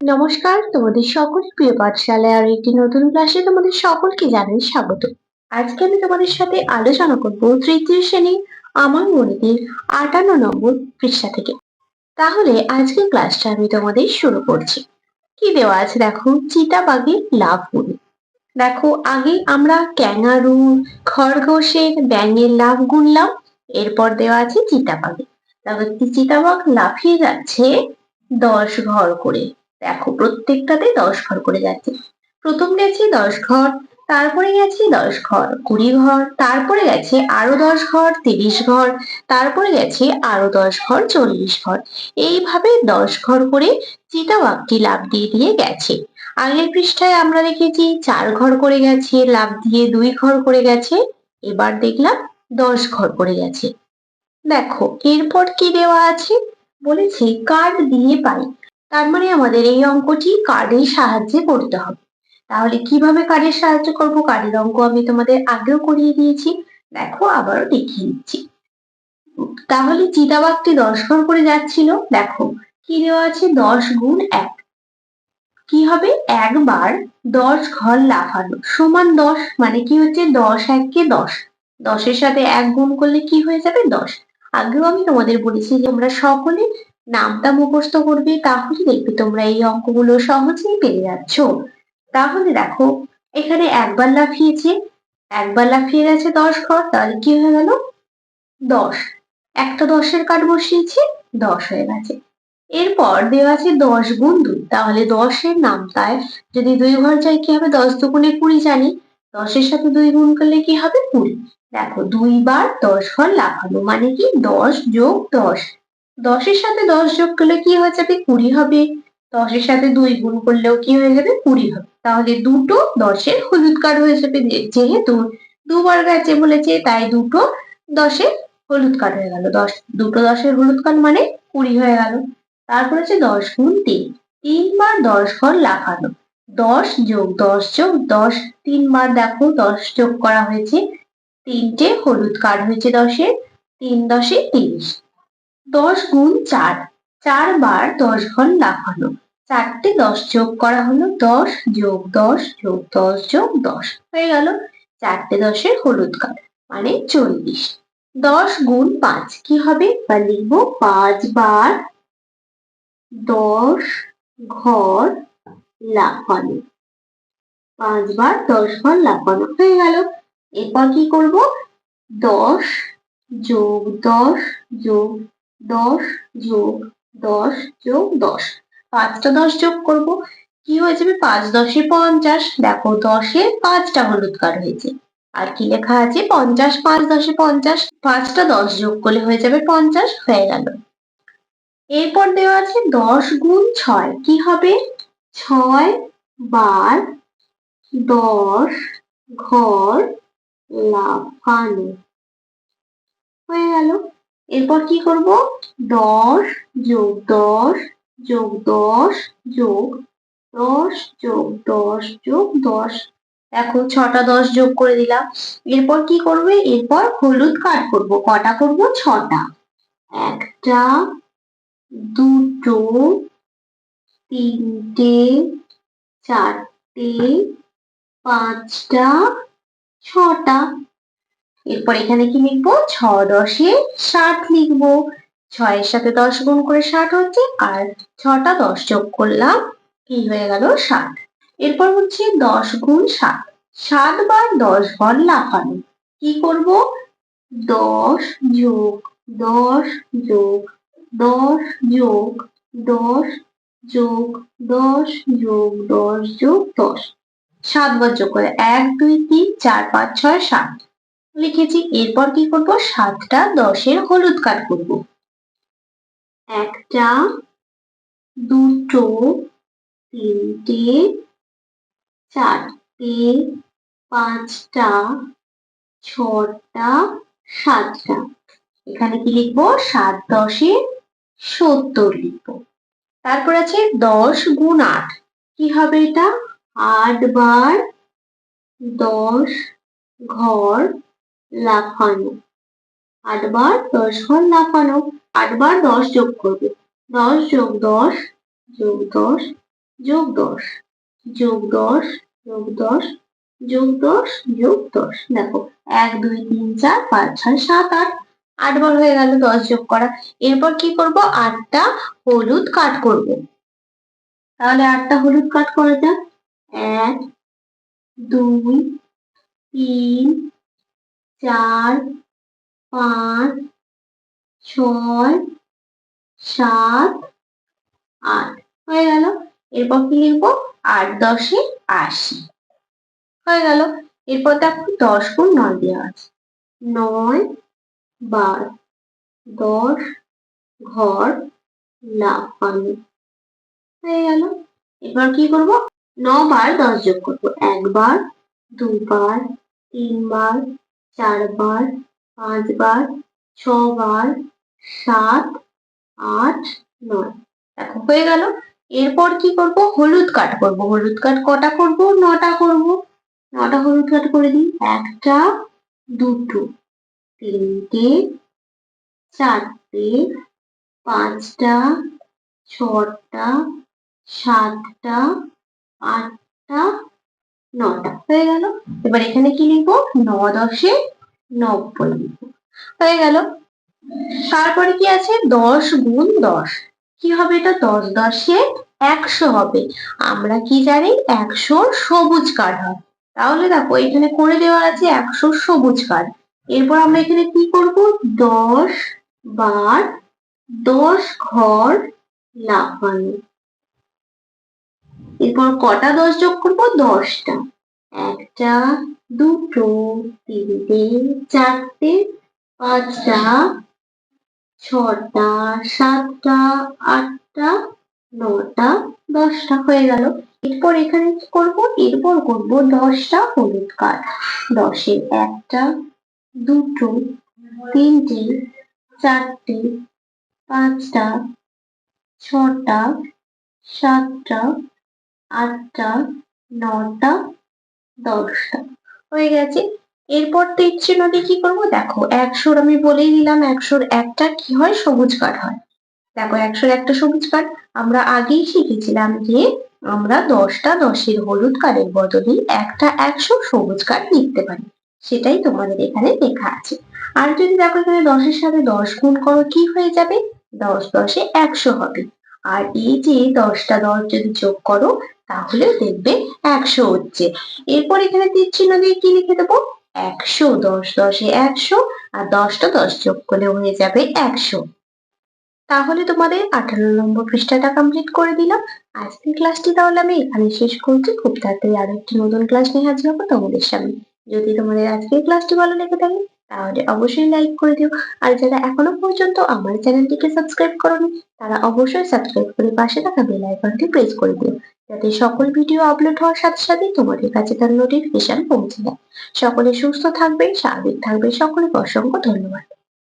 নমস্কার, তোমাদের সকলের প্রিয় পাঠশালায় আর একটি নতুন ক্লাসে তোমাদের সকলকে জানাই স্বাগত। আজকে আমি তোমাদের সাথে আলোচনা করব তৃতীয় শ্রেণি আমার গণিতের আটান্ন নম্বর পৃষ্ঠা থেকে। তাহলে আজকের ক্লাসটা আমি তোমাদের শুরু করছি। কি দেওয়া আছে দেখো? চিতাবাঘে লাভ গুণ। দেখো, আগে আমরা ক্যাঙ্গারু খরগোশের ব্যাঙের লাভ গুনলাম এরপর দেওয়া আছে চিতাবাঘে। তারপর চিতাবাঘ লাফিয়ে যাচ্ছে? দশ ঘর করে। দেখো, প্রত্যেকটাতে দশ ঘর করে যাচ্ছে। প্রথম গেছে দশ ঘর, তারপরে গেছে দশ ঘর, কুড়ি ঘর, তারপরে গেছে আরও দশ ঘর, তিরিশ ঘর, তারপরে গেছে আরও দশ ঘর, চল্লিশ ঘর। এইভাবে দশ ঘর করে চিতাবাঘটি লাভ দিয়ে দিয়ে গেছে। আগের পৃষ্ঠায় আমরা দেখেছি চার ঘর করে গেছে লাভ দিয়ে দুই ঘর করে গেছে, এবার দেখলাম দশ ঘর করে গেছে। দেখো, এরপর কি দেওয়া আছে? বলেছে কার্ড দিয়ে পাই তার মানে আমাদের এই অঙ্কটি কার্ডের সাহায্যে করতে হবে। তাহলে কীভাবে কার্ডের সাহায্য করব? কার্ডের অঙ্ক আমি তোমাদের আগেও করিয়ে দিয়েছি। দেখো, আবারও দেখিয়ে দিচ্ছি। তাহলে চিতাবাঘটি দশ ঘর করে যাচ্ছিল। দেখো, কি দেওয়া আছে? দশ গুণ এক। কি হবে? একবার দশ ঘর লাফানো সমান দশ মানে কি হচ্ছে? দশ এককে দশ। দশের সাথে এক গুণ করলে কি হয়ে যাবে? দশ। আগেও আমি তোমাদের বলেছি যে আমরা সকলে নামটা মুখস্থ করবে, তাহলে দেখবে তোমরা এই অঙ্কগুলো সহজেই পেরে যাচ্ছ। তাহলে দেখো, এখানে একবার লাফিয়েছে, একবার লাফিয়ে গেছে দশ ঘর, তাহলে কি হয়ে গেল? দশ। একটা দশের কাঠ বসিয়েছে, দশ হয়ে গেছে। এরপর দেওয়া আছে দশ গুণ দুই, তাহলে দশের নামটায় যদি দুই ঘর যায় কি হবে? দশ দুগুণে কুড়ি জানি, দশের সাথে দুই গুণ করলে কি হবে? কুড়ি। দেখো, দুইবার দশ ঘর লাফানো মানে কি? দশ যোগ দশ। দশের সাথে দশ যোগ করলে কি হয়ে যাবে? কুড়ি হবে। দশের সাথে দুই গুণ করলেও কি হয়ে যাবে? কুড়ি হবে। তাহলে দুটো দশের হলুদ কার্ড হয়ে যাবে যেহেতু দুবার গেছে বলেছে, তাই দুটো দশের হলুদ কার্ড হয়ে গেল। দশ দুটো দশের হলুদ কার্ড মানে কুড়ি হয়ে গেল। তারপর হচ্ছে দশ গুণ তিন। তিনবার দশ ঘর লাফানো দশ যোগ দশ যোগ দশ। তিনবার দেখো দশ যোগ করা হয়েছে। তিনটে হলুদ কার্ড হয়েছে দশের। তিন দশে তিরিশ। দশ গুণ চার। চারবার দশ ঘর লাফানো চারটে দশ যোগ করা হলো দশ যোগ দশ যোগ দশ যোগ দশ। হয়ে গেল চারটে দশের হলুদ কার্ড মানে চল্লিশ। দশ গুণ পাঁচ, কি হবে? বা লিখব পাঁচ বার দশ ঘর লাফানো পাঁচবার দশ ঘর লাফানো হয়ে গেল। এরপর কি করব? দশ যোগ দশ যোগ দশ যোগ দশ যোগ দশ। পাঁচটা দশ যোগ করব। কি হয়ে যাবে পাঁচ দশে পঞ্চাশ। দেখো, দশে পাঁচটা হলুদ কার্ড হয়েছে। আর কি লেখা আছে? পঞ্চাশ, পাঁচ দশে পঞ্চাশ। পাঁচটা দশ যোগ করলে হয়ে যাবে পঞ্চাশ, হয়ে গেল। এরপর দেওয়া আছে দশ গুণ ছয়। কি হবে? ছয় বার দশ ঘর লাফানো। হয়ে গেল। এরপর কি করব? দশ যোগ দশ যোগ দশ যোগ দশ যোগ দশ যোগ দশ। দেখো ছটা দশ যোগ করে দিলাম। এরপর কি করবে? এরপর হলুদ কাট করব। কটা করব? ছটা। একটা, দুটো, তিনটে, চারটে, পাঁচটা, ছটা। এরপর এখানে কি লিখব? ছ দশে ষাট লিখব। ছয়ের সাথে দশ গুণ করে ষাট হচ্ছে আর ছটা দশ যোগ করলাম, কি হয়ে গেল? ষাট। এরপর হচ্ছে দশ গুণ ষাট। সাত বার দশ ঘর লাফানো, কি করব? দশ যোগ দশ যোগ দশ যোগ দশ যোগ দশ যোগ দশ যোগ দশ। সাতবার যোগ করে এক, দুই, তিন, চার, পাঁচ, ছয়, সাত। লিখেছি, এরপর কি করব? সাতটা দশের হলুদ কাট করব। একটা, দুটো, তিনটে, চারটে, পাঁচটা, ছটা, সাতটা। এখানে কি লিখব? সাত দশে সত্তর লিখব। তারপর আছে দশ গুণ আট। কি হবে এটা? আট বার দশ ঘর লাফানো। আটবার দশ ঘর লাফানো, আটবার দশ যোগ করবে। দশ যোগ দশ যোগ দশ যোগ দশ। যোগ দশ যোগ দশ যোগ দশ যোগ দশ। দেখো, এক, দুই, তিন, চার, পাঁচ, ছয়, সাত, আট। আটবার হয়ে গেল দশ যোগ করা। এরপর কি করব? আটটা হলুদ কাট করব। তাহলে আটটা হলুদ কাট করা যাক। এক, দুই, তিন চার, পাঁচ, ছয়, সাত, আট। হয়ে গেল। এরপর কি লিখব? আট দশে আশি। হয়ে গেল। এরপর দেখো দশ গুণ নয় দেওয়া আছে। নয়, বার। দশ ঘর লাফানো। হয়ে গেল। এবার কি করব? বার দশ যোগ করব। একবার, দুবার, তিনবার চারবার পাঁচবার ছবার সাত, আট, নয়। দেখো, হয়ে গেল। এরপর কি করব? হলুদ কাট করব। হলুদ কাট কটা করব? নটা করব। নটা হলুদ কাট করে দিই। একটা, দুটো, তিনটে, চারটে, পাঁচটা, ছটা, সাতটা, আটটা, নটা। হয়ে গেল। এবার এখানে কি লিখব? ন দশে নব্বই লিখব। হয়ে গেল। তারপরে কি আছে? দশ গুণ দশ। কি হবে এটা? দশ দশে একশো হবে। আমরা কি জানি? একশো সবুজ কার্ড হয়। তাহলে দেখো, এখানে করে দেওয়া আছে একশো সবুজ কার্ড এরপর আমরা এখানে কি করব? দশ বার দশ ঘর লাফানো। এরপর কটা দশ যোগ করব? দশটা। একটা, দুটো, তিনটে, চারটে, পাঁচটা, ছটা, সাতটা, আটটা, নটা, দশটা হয়ে গেল। এরপর এখানে কি করব? এরপর করব দশটা হলুদ কাঠ দশের একটা, দুটো, তিনটে, চারটে, পাঁচটা, ছটা, সাতটা, আটটা, নটা দশটা হয়ে গেছে। এরপর তীর চিহ্ন দিয়ে কি করব? দেখো একশোর আমি বলেই দিলাম একশোর একটা কি হয়? সবুজ কাঠ হয়। দেখো একশোর একটা সবুজ কাঠ। আমরা আগেই শিখেছিলাম যে আমরা দশটা দশের হলুদ কার্ডের বদলে একটা একশো সবুজ কাঠ লিখতে পারি। সেটাই তোমাদের এখানে লেখা আছে। আর যদি দেখো এখানে দশের সাথে দশ গুণ করো, কি হয়ে যাবে? দশ দশে একশো হবে। আর এই যে দশটা দশ যদি যোগ করো তাহলে দেখবে একশো হচ্ছে। এরপর এখানে তীর চিহ্ন দিয়ে কি লিখে দেবো? একশো, দশ, দশে একশো আর দশটা দশ যোগ করলে হয়ে যাবে একশো। তাহলে তোমাদের আঠারো নম্বর পৃষ্ঠাটা কমপ্লিট করে দিলাম। আজকের ক্লাসটি তাহলে আমি এখানে শেষ করছি। খুব তাড়াতাড়ি আরও একটি নতুন ক্লাস নিয়ে হাজির হব তোমাদের সামনে। যদি তোমাদের আজকের ক্লাসটি ভালো লেগে থাকে তাহলে অবশ্যই লাইক করে দিও। আর যারা এখনও পর্যন্ত আমার চ্যানেলটিকে সাবস্ক্রাইব করোনি, তারা অবশ্যই সাবস্ক্রাইব করে পাশে থাকা বেল আইকনটি প্রেস করে দিও। যাতে সকল ভিডিও আপলোড হওয়ার সাথে সাথে তোমাদের কাছে তার নোটিফিকেশন পৌঁছে যায়। সকলে সুস্থ থাকবে স্বাভাবিক থাকবে সকলকে অসংখ্য ধন্যবাদ।